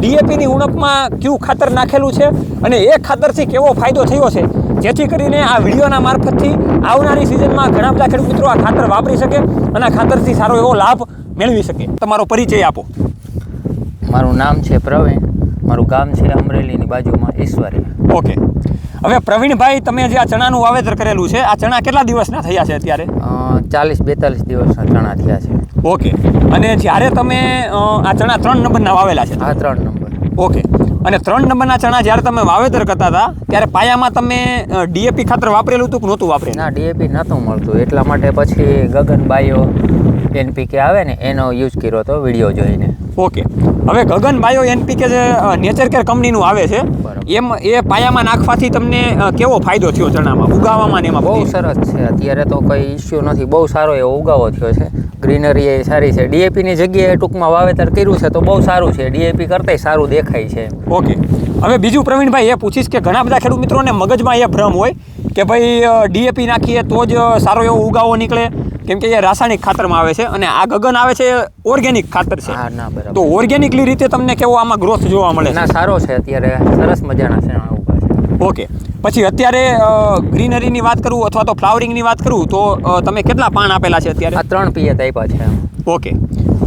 ડીએપીની ઉણપમાં કયું ખાતર નાખેલું છે અને એ ખાતરથી કેવો ફાયદો થયો છે? જેથી કરીને આ વિડીયોના મારફતથી આવનારી સિઝનમાં ઘણા બધા ખેડૂત મિત્રો આ ખાતર વાપરી શકે અને આ ખાતરથી સારો એવો લાભ મેળવી શકે. તમારો પરિચય આપો. મારું નામ છે પ્રવીણ. મારું ગામ છે અમરેલીની બાજુમાં ઈશ્વરી. ઓકે. હવે પ્રવીણભાઈ તમે જે આ ચણાનું વાવેતર કરેલું છે આ ચણા કેટલા દિવસના થયા છે અત્યારે? ચાલીસ બેતાલીસ દિવસના ચણા થયા છે. ઓકે. અને જ્યારે તમે આ ચણા ત્રણ નંબરના વાવેલા છે આ ત્રણ ઓકે અને ત્રણ નંબરના ચણા જ્યારે તમે વાવેતર કરતા હતા ત્યારે પાયામાં તમે ડીએપી ખાતર વાપરેલું હતું કે નહોતું વાપરેલું? ના ડીએપી નહોતું મળતું. એટલા માટે પછી ગગન બાયો એનપીકે આવે ને એનો યુઝ કર્યો હતો વીડિયો જોઈને. ઓકે. હવે ગગન બાયો એનપીકે જે નેચર કેર કંપનીનું આવે છે એમ એ પાયામાં નાખવાથી તમને કેવો ફાયદો થયો ચણામાં? ઉગાવામાં ને એમાં બહુ સરસ છે. અત્યારે તો કંઈ ઇસ્યુ નથી. બહુ સારો એવો ઉગાવો થયો છે. ગ્રીનરી એ સારી છે. ડીએપીની જગ્યાએ ટૂંકમાં વાવેતર કર્યું છે તો બહુ સારું છે. ડીએપી કરતાંય સારું દેખાય છે. ઓકે હવે બીજું પ્રવીણભાઈ એ પૂછીશ કે ઘણા બધા ખેડૂત મિત્રોને મગજમાં એ ભ્રમ હોય કે ભાઈ ડીએપી નાખીએ તો જ સારો એવો ઉગાવો નીકળે? કેમ કે એ રાસાયણિક ખાતરમાં આવે છે અને આ ગગન આવે છે ઓર્ગેનિક ખાતર છે. હા ના બરાબર. તો ઓર્ગેનિકલી રીતે તમને કેવો આમાં ગ્રોથ જોવા મળે ના સારો છે. અત્યારે સરસ મજાના છે ઓકે. પછી અત્યારે ગ્રીનરીની વાત કરું અથવા તો ફ્લાવરિંગની વાત કરું તો તમે કેટલા પાન આપેલા છે અત્યારે? આ ત્રણ પિયત આપ્યા છે ઓકે.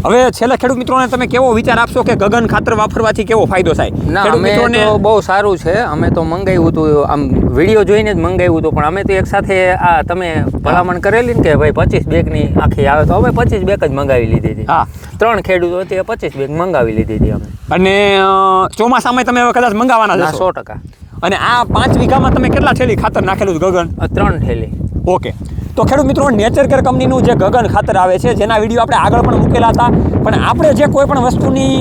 હવે છેલ્લા ખેડૂત મિત્રોને તમે કેવો વિચાર આપશો કે ગગન ખાતર વાપરવાથી કેવો ફાયદો થાય? ના અમે તો બહુ સારું છે. અમે તો મંગાવ્યું હતું આમ વીડિયો જોઈને જ મંગાવ્યું હતું પણ અમે તો એક સાથે આ તમે ભલામણ કરેલી ને કે ભાઈ પચીસ બેગની આખી આવે તો અમે પચીસ બેગ જ મંગાવી લીધી હતી. હા. ત્રણ ખેડૂતો હતી પચીસ બેગ મંગાવી લીધી હતી અમે. અને ચોમાસામાં તમે કદાચ મંગાવવાના સો ટકા. અને આ પાંચ વીઘામાં તમે કેટલા થેલી ખાતર નાખેલું ગગન? ત્રણ થેલી. ઓકે. તો ખેડૂત મિત્રો નેચર કેર કંપનીનું જે ગગન ખાતર આવે છે જેના વીડિયો આપણે આગળ પણ મૂકેલા હતા પણ આપણે જે કોઈ પણ વસ્તુની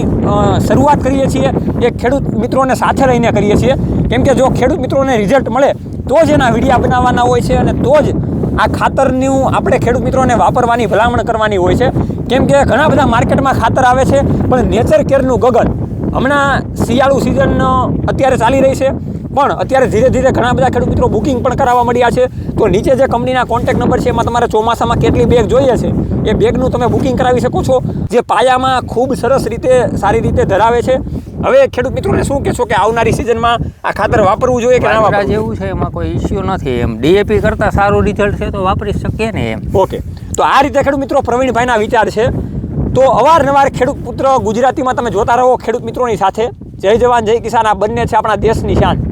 શરૂઆત કરીએ છીએ એ ખેડૂત મિત્રોને સાથે રહીને કરીએ છીએ. કેમ કે જો ખેડૂત મિત્રોને રિઝલ્ટ મળે તો જ એના વિડીયા બનાવવાના હોય છે અને તો જ આ ખાતરનું આપણે ખેડૂત મિત્રોને વાપરવાની ભલામણ કરવાની હોય છે. કેમ કે ઘણા બધા માર્કેટમાં ખાતર આવે છે પણ નેચર કેરનું ગગન હમણાં શિયાળુ સિઝન અત્યારે ચાલી રહી છે. પણ અત્યારે ધીરે ધીરે ઘણા બધા ખેડૂત મિત્રો બુકિંગ પણ કરાવવા મળ્યા છે. તો નીચે જે કંપનીના કોન્ટેક્ટ નંબર છે એમાં તમારે ચોમાસામાં કેટલી બેગ જોઈએ છે એ બેગનું તમે બુકિંગ કરાવી શકો છો જે પાયામાં ખૂબ સરસ રીતે સારી રીતે ધરાવે છે. હવે ખેડૂત મિત્રોને શું કહેશો કે આવનારી સિઝનમાં આ ખાતર વાપરવું જોઈએ કે ના જેવું છે એમાં કોઈ ઇસ્યુ નથી એમ. ડીએપી કરતાં સારું રિઝલ્ટ છે તો વાપરી શકીએ ને એમ. ઓકે. તો આ રીતે ખેડૂત મિત્રો પ્રવીણભાઈના વિચાર છે. તો અવારનવાર ખેડૂત પુત્ર ગુજરાતીમાં તમે જોતા રહો ખેડૂત મિત્રોની સાથે. જય જવાન જય કિસાન. આ બંને છે આપણા દેશની શાન.